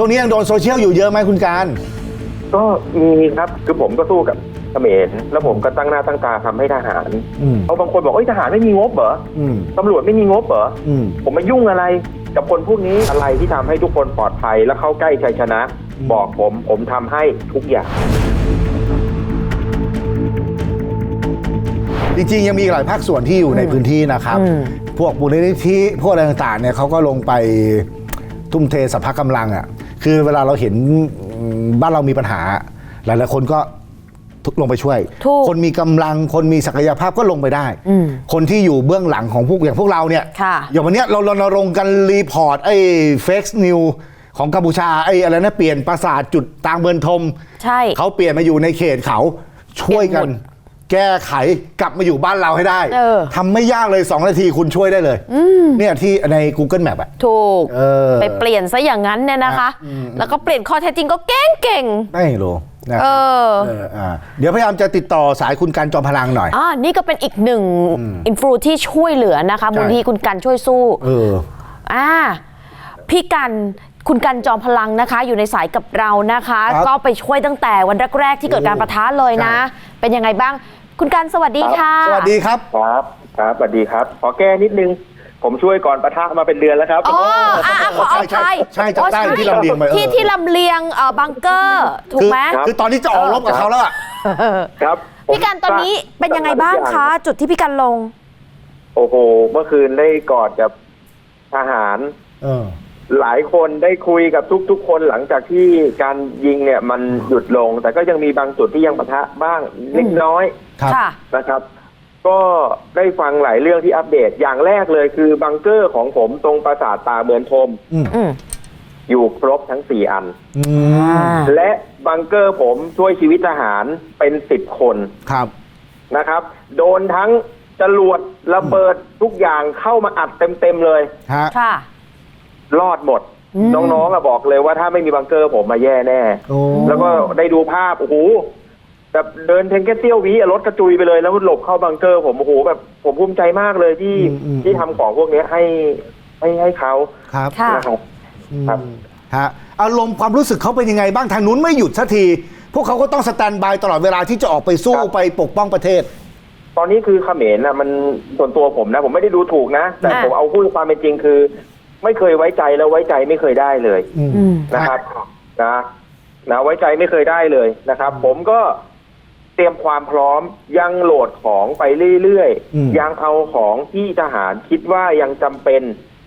ช่วงนี้ยังโดนโซเชียลอยู่เยอะไหมคุณการ ก็มีครับคือผมก็สู้กับเขมรแล้วผมก็ตั้งหน้าตั้งตาทำให้ทหารอืมเพราะบางคนบอกเอ้ยทหารไม่มีงบเหรออืม ตำรวจไม่มีงบเหรออืม ผมมายุ่งอะไรกับคนพวกนี้อะไรที่ทำให้ทุกคนปลอดภัยและเข้าใกล้ชัยชนะ อืม บอกผมผมทำให้ทุกอย่าง จริงๆ ยังมีอีกหลายภาคส่วนที่อยู่ในพื้นที่นะครับ อืม พวกมูลนิธิพวกอะไรต่างๆเนี่ยเขาก็ลงไปทุ่มเทสรรพกำลังอะ คือเวลาเราเห็นอืมบ้านเรามีปัญหา หลายๆคนก็ลงไปช่วย ถูกคนมีกำลังคนมีศักยภาพก็ลงไปได้ อืมคนที่อยู่เบื้องหลังของพวกอย่างพวกเราเนี่ย ค่ะ อย่างวันเนี้ยเรารณรงค์กันรีพอร์ตไอ้เฟกซ์นิวของกัมพูชาไอ้อะไรนะเปลี่ยนปราสาทจุดตางเบินทม ใช่ เขาเปลี่ยนมาอยู่ในเขตเขาช่วยกัน เปลี่ยนหมด แก้ไขกลับมาอยู่บ้านเราให้ได้เออ ทำไม่ยากเลย 2 นาทีคุณช่วยได้เลยเนี่ยที่ใน Google Map อะ ถูก เออไปเปลี่ยนซะอย่างนั้นเนี่ยนะคะแล้วก็เปลี่ยนข้อเท็จจริงก็เก่งเก่งไม่รู้นะเออเอออ่าเดี๋ยวพยายามจะติดต่อสายคุณการจอมพลังหน่อย อ่านี่ก็เป็นอีกหนึ่งอินฟลูที่ช่วยเหลือนะคะมูลที่คุณกันช่วยสู้ เออ อ่าพี่กัน คุณกันจอมพลังนะคะ อยู่ในสายกับเรานะคะครับก็ไปช่วยตั้งแต่วันแรกๆ ที่เกิดการประทะเลยนะใช่เป็นยังไงบ้าง คุณกันสวัสดีค่ะ สวัสดีครับ ครับครับสวัสดีครับ ขอแก้นิดนึง ผมช่วยก่อนปะทะมาเป็นเดือนแล้วครับ อ๋ออะอะขอเอาใช่ใช่ใช่จำได้ที่ลำเลียงไปเออ ที่ที่ลำเลียงเอ่อบังเกอร์ ถูกคือไหมคือตอนนี้จะออกรบกับเขาแล้วอะ ครับผมพี่กันตอนนี้เป็นยังไงบ้างคะ จุดที่พี่กันลง โอ้โห เมื่อคืนได้กอดกับทหาร เออ หลายคนได้คุยกับทุก ๆ คนหลังจากที่การยิงเนี่ยมันหยุดลง แต่ก็ยังมีบางจุดที่ยังปะทะบ้างเล็กน้อยครับ ค่ะ นะครับ ก็ได้ฟังหลายเรื่องที่อัปเดตอย่างแรกเลยคือบังเกอร์ของผมตรงปราสาทตาเมือนทมอืมอืมอยู่ครบทั้งสี่อัน อือ่ามและบังเกอร์ผมช่วยชีวิตทหารเป็นสิบคนครับ นะครับ โดนทั้งจรวดระเบิดทุกอย่างเข้ามาอัดเต็มๆเลย ฮะ ค่ะ รอดหมด อืม น้องๆอะบอกเลยว่าถ้าไม่มีบังเกอร์ผมมาแย่แน่ โอ้แล้วก็ได้ดูภาพโอ้โหแบบเดินเพียงแค่เตี้ยววิอะรถกระจุยไปเลย แล้วหลบเข้าบังเกอร์ผมโอ้โหแบบผมภูมิใจมากเลยที่ที่ทำของพวกเนี้ยให้ให้ให้เขาครับค่ะ นะครับครับอืมฮะอารมณ์ความรู้สึกเขาเป็นยังไงบ้างทางนู้นไม่หยุดสักที พวกเขาก็ต้องสแตนบายตลอดเวลาที่จะออกไปสู้ครับไปปกป้องประเทศ ตอนนี้คือเขมรนะมันส่วนตัวผมนะ ผมไม่ได้ดูถูกนะ แต่อ่า ผมเอาพูดความเป็นจริงคือ ไม่เคยไว้ใจแล้วไว้ใจไม่เคยได้เลยอืม อืม นะครับนะนะไว้ใจไม่เคยได้เลยนะครับ ผมก็เตรียมความพร้อมยังโหลดของไปเรื่อยอืม ๆ ยังเอาของที่ทหารคิดว่ายังจำเป็น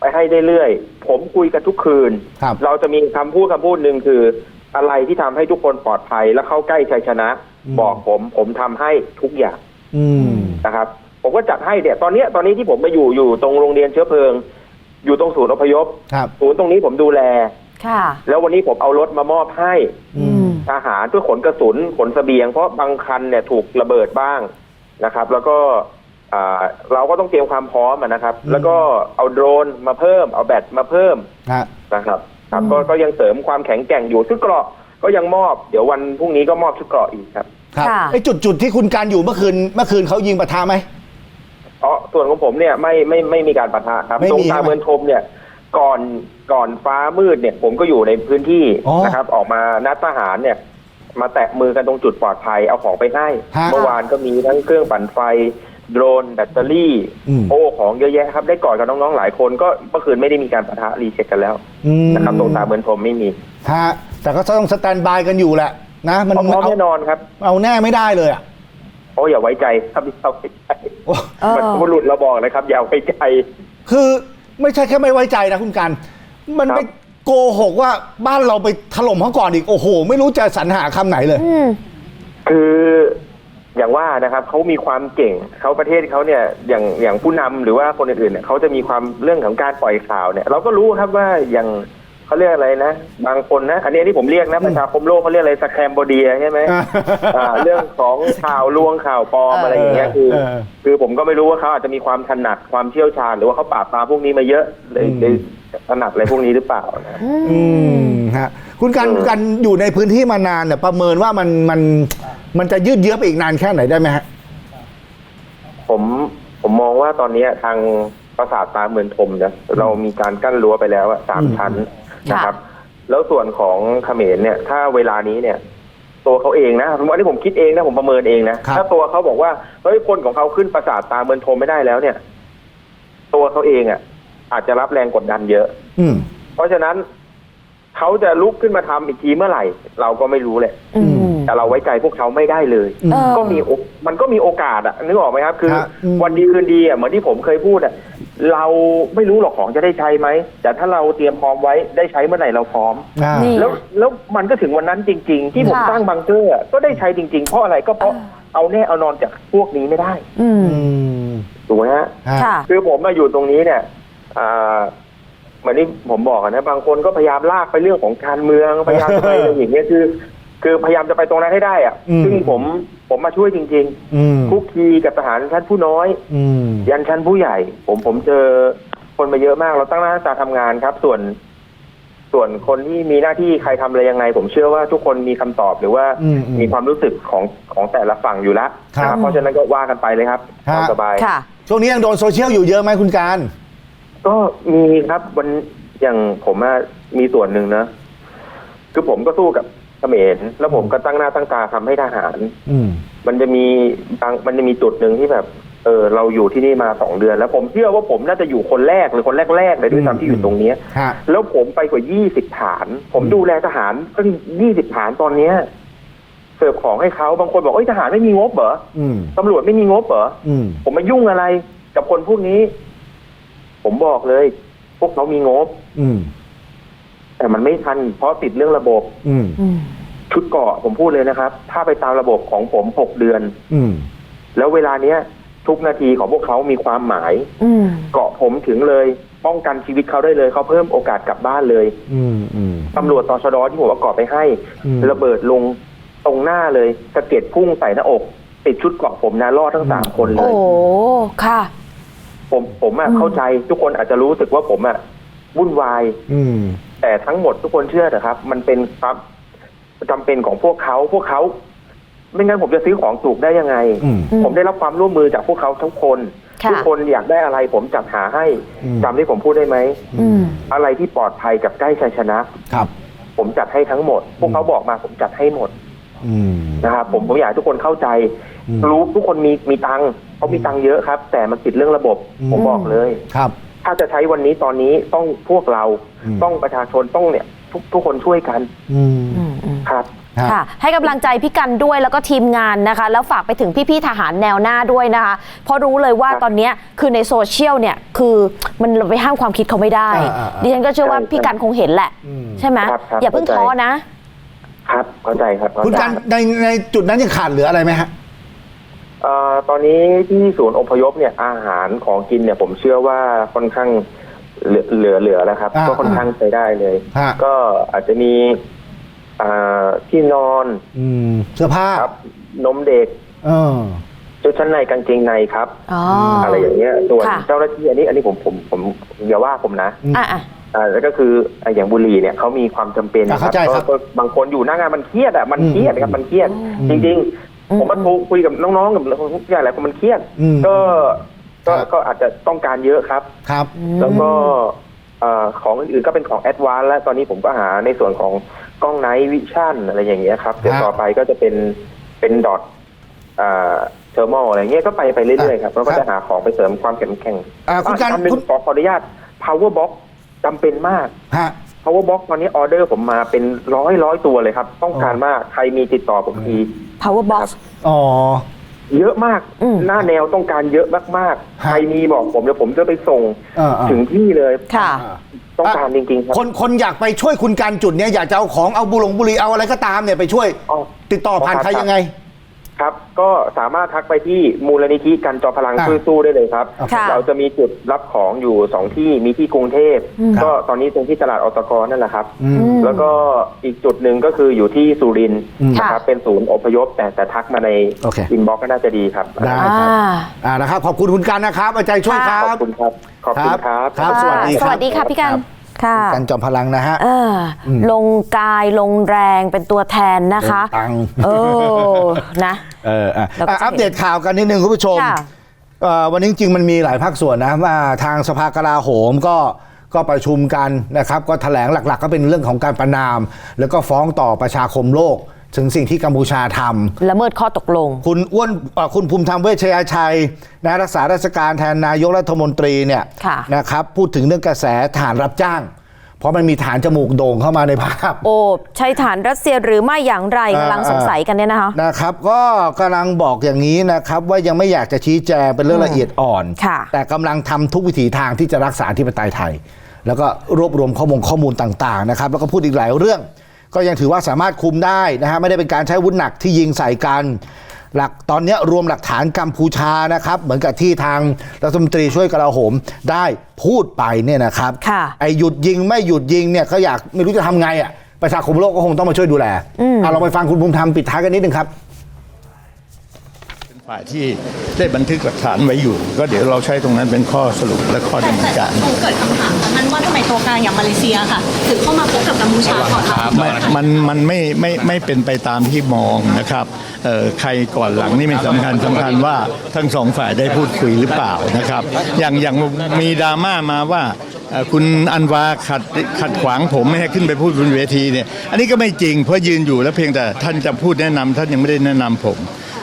ไปให้เรื่อยๆ ผมคุยกันทุกคืน ครับ เราจะมีคำพูดคำพูดหนึ่งคือ อะไรที่ทำให้ทุกคนปลอดภัย และเข้าใกล้ชัยชนะ อืม บอกผมผมทำให้ทุกอย่าง อืม นะครับผมก็จัดให้เนี่ยตอนเนี้ยตอนนี้ที่ผมมาอยู่อยู่ตรงโรงเรียนเชื้อเพลิง อยู่ตรงศูนย์อพยพครับ ศูนย์ตรงนี้ผมดูแล ค่ะ แล้ววันนี้ผมเอารถมามอบให้อืม ทหารเพื่อขนกระสุนขนเสบียง เพราะบางคันเนี่ยถูกระเบิดบ้างนะครับ แล้วก็อ่าเราก็ต้องเตรียมความพร้อมอะนะครับ อืม แล้วก็เอาโดรนมาเพิ่ม เอาแบตมาเพิ่มฮะ นะครับครับก็ก็ยังเสริมความแข็งแกร่งอยู่ชุดเกราะก็ยังมอบ เดี๋ยววันพรุ่งนี้ก็มอบชุดเกราะอีกครับ ครับค่ะ ไอ้จุดจุดที่คุณการอยู่เมื่อคืนเมื่อคืนเขายิงปะทะไหม เพราะส่วนของผมเนี่ยไม่ไม่ไม่มีการปะทะครับไม่มีตรงตาใช่ไหมเมือนทมเนี่ย ก่อนก่อนฟ้ามืดเนี่ย ผมก็อยู่ในพื้นที่อ๋อนะครับ ออกมานัดทหารเนี่ย มาแตะมือกันตรงจุดปลอดภัยเอาของไปให้ ฮะเมื่อวานก็มีทั้งเครื่องปั่นไฟ โดรนแบตเตอรี่ อืม โอ้ของเยอะแยะครับ ได้กอดกับน้องๆหลายคนก็เมื่อคืนไม่ได้มีการปะทะรีเช็คกันแล้วอืมนะครับตรงตาเมือนทมไม่มีฮะแต่ก็ต้องสแตนบายกันอยู่แหละนะ มันพร้อมเอาแน่นอนครับ เอาแน่ไม่ได้เลยอะ โอ้อย่าไว้ใจครับอย่าไว้ใจโอ้เออ มันบุรุษเราบอกนะครับ อย่าไว้ใจ คือไม่ใช่แค่ไม่ไว้ใจนะคุณการมันครับ ไปโกหกว่าบ้านเราไปถล่มเขาก่อนอีก โอ้โห ไม่รู้จะสรรหาคำไหนเลย อืม คืออย่างว่านะครับเขามีความเก่งเขาประเทศเขาเนี่ยอย่างอย่างผู้นำหรือว่าคนอื่นๆเนี่ยเขาจะมีความเรื่องของการปล่อยข่าวเนี่ย เราก็รู้ครับว่าอย่าง เขาเรียกอะไรนะ บางคนนะ อันนี้ที่ผมเรียกนะประชาคมโลกเขาเรียกอะไรสแคมโบเดียใช่ไหมอ่าเรื่องของข่าวลวงข่าวปลอมเออออะไรอย่างเงี้ยคือเออคือผมก็ไม่รู้ว่าเขาอาจจะมีความถนัดความเชี่ยวชาญ หรือว่าเขาปราบปรามพวกนี้มาเยอะเลยอืมเลยถนัดอะไรพวกนี้หรือเปล่านะอืมฮะคุณการเออคุณการอยู่ในพื้นที่มานานเนี่ยประเมินว่ามันมันมันจะยืดเยื้อไปอีกนานแค่ไหนได้ไหมฮะผมผมมองว่าตอนนี้ทางปราสาทตาเมืองทมเนี่ยเรามีการกั้นรั้วไปแล้วอะสามอืมชั้นค่ะ นะครับ แล้วส่วนของเขมรเนี่ย ถ้าเวลานี้เนี่ย ตัวเขาเองนะวันนี้ผมคิดเองนะผมประเมินเองนะครับ ถ้าตัวเขาบอกว่าเฮ้ยคนของเขาขึ้นประสาทตาเมินโทมไม่ได้แล้วเนี่ย ตัวเขาเองอะ อาจจะรับแรงกดดันเยอะ อืม เพราะฉะนั้น เขาจะลุกขึ้นมาทำอีกทีเมื่อไหร่ เราก็ไม่รู้แหละอืม แต่เราไว้ใจพวกเขาไม่ได้เลยอืมเออ ก็มีโอมันก็มีโอกาสอะนึกออกไหมครับ คือ ครับอืม วันดีคืนดีอะเหมือนที่ผมเคยพูดอะเราไม่รู้หรอกของจะได้ใช้ไหมแต่ถ้าเราเตรียมพร้อมไว้ได้ใช้เมื่อไหร่เราพร้อม อ่า นี่ แล้วแล้วมันก็ถึงวันนั้นจริง ๆ ที่ผมค่ะสร้างบังเกอร์อะก็ได้ใช้จริง ๆ เพราะอะไรก็เพราะเออเอาแน่เอานอนจากพวกนี้ไม่ได้อืม อืมถูกไหมฮะฮะค่ะ คือผมมาอยู่ตรงนี้เนี่ยอ่า เหมือนที่ผมบอกอะนะบางคนก็พยายามลากไปเรื่องของการเมืองพยายามจะไปอะไรอย่างเงี้ยคือ คือพยายามจะไปตรงนั้นให้ได้อะอืม ซึ่งผมผมมาช่วยจริงๆอืมคุกคีกับทหารชั้นผู้น้อย อืม ยันชั้นผู้ใหญ่ ผมผมเจอคนมาเยอะมาก เราตั้งหน้าตาทำงานครับ ส่วน ส่วนคนที่มีหน้าที่ใครทำอะไรยังไง ผมเชื่อว่าทุกคนมีคำตอบหรือว่าอืมอืมมีความรู้สึกของของแต่ละฝั่งอยู่แล้วครับนะเพราะฉะนั้นก็ว่ากันไปเลยครับฮะตามสบาย ค่ะ ช่วงนี้ยังโดนโซเชียลอยู่เยอะไหมคุณการ ก็มีครับวันอย่างผมอะมีส่วนหนึ่งนะ คือผมก็สู้กับเขมรแล้วผมก็ตั้งหน้าตั้งตาทำให้ทหาร อืม มันจะมีบางมันจะมีจุดหนึ่งที่แบบ เออ เราอยู่ที่นี่มาสองเดือน แล้วผมเชื่อว่าผมน่าจะอยู่คนแรกหรือคนแรกๆเลยด้วยซ้ำที่อยู่ตรงเนี้ยฮะ แล้วผมไปกว่ายี่สิบฐาน ผมอืมดูแลทหารตั้งยี่สิบฐานตอนเนี้ย เสิร์ฟของให้เขาบางคนบอกเอ้ยทหารไม่มีงบเหรออืม ตำรวจไม่มีงบเหรอ อืม ผมมายุ่งอะไรกับคนพวกนี้ ผมบอกเลย พวกเขามีงบ อืม แต่มันไม่ทันเพราะติดเรื่องระบบ อืม อืม ชุดเกราะผมพูดเลยนะครับ ถ้าไปตามระบบของผมหกเดือน อืม แล้วเวลาเนี้ย ทุกนาทีของพวกเขามีความหมาย อืม เกาะผมถึงเลย ป้องกันชีวิตเขาได้เลยเขาเพิ่มโอกาสกลับบ้านเลยอืม อืม ตำรวจตชดที่ผมเอาเกาะไปให้ อืม ระเบิดลงตรงหน้าเลยสะเก็ดพุ่งใส่หน้าอก ติดชุดเกราะผมนะรอดทั้งสามคนเลโอ้ยค่ะ ผมผมอะอืม เข้าใจทุกคนอาจจะรู้สึกว่าผมอะวุ่นวาย อืม แต่ทั้งหมดทุกคนเชื่อนะครับ มันเป็นความจำเป็นของพวกเขาพวกเขา ไม่งั้นผมจะซื้อของถูกได้ยังไง อืม อืม ผมได้รับความร่วมมือจากพวกเขาทุกคน ค่ะ ทุกคนอยากได้อะไร ผมจัดหาให้อืม จำที่ผมพูดได้ไหม อืม อะไรที่ปลอดภัยกับใกล้ชัยชนะ ครับ ผมจัดให้ทั้งหมด พวกเขาบอกมาผมจัดให้หมดอืม นะครับผมผมอยากให้ทุกคนเข้าใจ อืม รู้ทุกคนมีมีตังค์ เขามีตังค์เยอะครับ แต่มันติดเรื่องระบบอืมผมบอกเลย ครับ ถ้าจะใช้วันนี้ตอนนี้ต้องพวกเราอืม ต้องประชาชนต้องเนี่ย ทุกทุกคนช่วยกันอืมอืมอืมครับ ฮะ ค่ะ ให้กำลังใจพี่กันด้วยแล้วก็ทีมงานนะคะ แล้วฝากไปถึงพี่ๆทหารแนวหน้าด้วยนะคะ เพราะรู้เลยว่าครับตอนเนี้ยคือในโซเชียลเนี่ยคือมันเราไปห้ามความคิดเขาไม่ได้ อ่าอ่าอ่า ดิฉันก็เชื่อว่าใช่พี่กันคงเห็นแหละ อืม ใช่ไหมครับครับอย่าเพิ่งเข้าใจท้อนะ ครับเข้าใจครับเข้าใจคุณการในในจุดนั้นยังขาดเหลืออะไรไหมฮะ เอ่อตอนนี้ที่ศูนย์อพยพเนี่ยอาหารของกินเนี่ยผมเชื่อว่าค่อนข้างเหลือเหลือเหลือแล้วครับ อ่าก็ค่อนข้างใช้ได้เลย ฮะ ก็อาจจะมีอ่าที่นอนอืมเสื้อผ้าครับ นมเด็กเออ ชุดชั้นในกางเกงในครับ อ๋ออะไรอย่างเงี้ยส่วนค่ะ เจ้าหน้าที่อันนี้อันนี้ผมผมผมอย่าว่าผมนะอืมอะอะ อ่าแล้วก็คืออ่าอย่างบุหรี่เนี่ยเขามีความจำเป็นอ่าเข้าใจครับก็ก็บางคนอยู่หน้างานมันเครียดอะมันเครียดครับมันเครียด อืมจริงอืมๆ ผมมาโทรคุยกับน้องๆกับทุกอย่างแหละมันเครียดอืมก็ก็ครับ ก็อาจจะต้องการเยอะครับ ครับ แล้วก็เอ่อของอื่นๆก็เป็นของแอดวานซ์แล้วตอนนี้ผมก็หาในส่วนของกล้องไนท์วิชั่นอะไรอย่างเงี้ยครับเดี๋ยวฮะต่อไปก็จะเป็นเป็นดอทเทอร์มอลอะไรเงี้ยก็ไปไปเรื่อยๆครับแล้วก็ครับจะหาของไปเสริมความแข็งแกร่งอ่าคุณการอันหนึ่งคุณขอขออนุญาต power box จำเป็นมาก ฮะ power box ตอนนี้ออเดอร์ผมมาเป็นร้อยร้อยตัวเลยครับ ต้องการมากใครมีติดต่อผมที power box อ๋อ เยอะมาก อืมหน้าแนวต้องการเยอะมากๆ ฮะ ใครมีบอกผมเดี๋ยวผมจะไปส่งเออเออถึงที่เลย ค่ะต้องการจริงๆครับคนคนอยากไปช่วยคุณการจุดเนี้ยอยากจะเอาของเอาบุหลงบุหรี่เอาอะไรก็ตามเนี่ยไปช่วย อ๋อติดต่อผ่านครับใครยังไง ครับ ก็สามารถทักไปที่มูลนิธิกันจอพลังอะช่วยสู้ได้เลยครับ ค่ะ เราจะมีจุดรับของอยู่สองที่มีที่กรุงเทพ อืม ก็ตอนนี้ตรงที่ตลาดอตกนั่นแหละครับ อืม อืม แล้วก็อีกจุดหนึ่งก็คืออยู่ที่สุรินทร์อืมนะครับเป็นศูนย์อพยพ แต่แต่ทักมาในโอเค อินบ็อกก็น่าจะดีครับ ได้อ่า อ่านะครับ ขอบคุณคุณการนะครับ อาจารย์ช่วยคค่ะรัขอบ บคุณครับ ขอบคุณครับ ครับ สวัสดีครับ สวัสดีค่ะพี่กันค่ะการจอมพลังนะฮะเอออมลงกายลงแรงเป็นตัวแทนนะคะตังค์เออนะเอออะแล้วก็อะอัปเดตข่าวกันนิดนึงคุณผู้ชมค่ะเอ่อวันนี้จริงๆมันมีหลายภาคส่วนนะว่าทางสภากลาโหมก็ก็ประชุมกันนะครับ ก็แถลงหลัก ๆ ก็เป็นเรื่องของการประนาม แล้วก็ฟ้องต่อประชาคมโลก ถึงสิ่งที่กัมพูชาทำละเมิดข้อตกลง คุณอ้วนเอ่อคุณภูมิธรรมเวชชยชัยนะรักษาราชการแทนนายกรัฐมนตรีเนี่ยค่ะนะครับพูดถึงเรื่องกระแสฐานรับจ้าง เพราะมันมีฐานจมูกโด่งเข้ามาในภาพ โอ้ใช่ฐานรัสเซียหรือไม่อย่างไรอ่ากำลังสงสัยกันเนี่ยนะคะนะครับ ก็กำลังบอกอย่างนี้นะครับ ว่ายังไม่อยากจะชี้แจงเป็นเรื่องละเอียดอ่อนค่ะแต่กำลังทำทุกวิถีทางที่จะรักษาที่ปไตยไทย แล้วก็รวบรวมข้อมูลข้อมูลต่างๆนะครับแล้วก็พูดอีกหลายเรื่อง ก็ยังถือว่าสามารถคุมได้นะฮะไม่ได้เป็นการใช้อาวุธหนักที่ยิงใส่กัน หลักตอนเนี้ยรวมหลักฐานกัมพูชานะครับ เหมือนกับที่ทางรัฐมนตรีช่วยกลาโหมได้พูดไปเนี่ยนะครับค่ะไอหยุดยิงไม่หยุดยิงเนี่ยก็อยากไม่รู้จะทำไงอะประชาคมโลกก็คงต้องมาช่วยดูแลอะเราไปฟังคุณภูมิธรรมปิดท้ายกันนิดนึงครับ ฝ่ายที่ได้บันทึกหลักฐานไว้อยู่ ก็เดี๋ยวเราใช้ตรงนั้นเป็นข้อสรุปและข้อดำเนินการคงเกิดคำถามค่ะท่านว่าทำไมตัวกลางอย่างมาเลเซียค่ะถึงเข้ามาพบกับกัมพูชาก่อนคะมันมันมันไม่ไม่ไม่เป็นไปตามที่มองนะครับเอ่อใครก่อนหลังนี่ไม่สำคัญสำคัญว่าทั้งสองฝ่ายได้พูดคุยหรือเปล่านะครับ อย่างอย่างมีดราม่ามาว่าเอ่อคุณอันวาขัดขัดขวางผมไม่ให้ขึ้นไปพูดบนเวทีเนี่ยอันนี้ก็ไม่จริงเพราะยืนอยู่แล้วเพียงแต่ท่านจะพูดแนะนำท่านยังไม่ได้แนะนำผม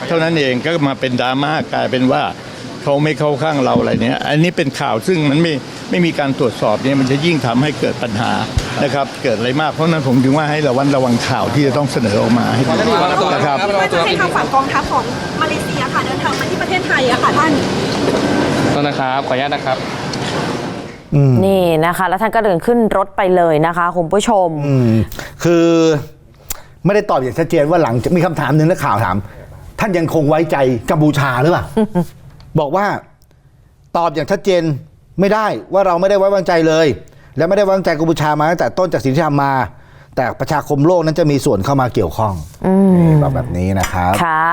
เท่านั้นเองก็มาเป็นดราม่ากลายเป็นว่าเขาไม่เข้าข้างเราอะไรเนี้ยอันนี้เป็นข่าวซึ่งมันไม่ไม่มีการตรวจสอบเนี่ยมันจะยิ่งทำให้เกิดปัญหานะครับ เกิดอะไรมากเพราะฉะนั้นผมจึงว่าให้ระวังระวังข่าวที่จะต้องเสนอออกมาให้ดีนะครับว่าจะให้ทางฝั่งกองทัพของมาเลเซียค่ะเดินทางมาที่ประเทศไทยอะค่ะท่านต้นนะครับขออนุญาตนะครับนี่นะคะ แล้วท่านก็เดินขึ้นรถไปเลยนะคะคุณผู้ชมอืมคือไม่ได้ตอบอย่างชัดเจนว่าหลังจะมีคำถามหนึ่งนักข่าวถาม ท่านยังคงไว้ใจกัมพูชาหรือเปล่า บอกว่าตอบอย่างชัดเจนไม่ได้ว่าเราไม่ได้ไว้วางใจเลย และไม่ได้ไว้วางใจกัมพูชามาตั้งแต่ต้นจากสิ่งที่ทำมา แต่ประชาคมโลกนั้นจะมีส่วนเข้ามาเกี่ยวข้องนี่บอกแบบนี้นะครับ ค่ะ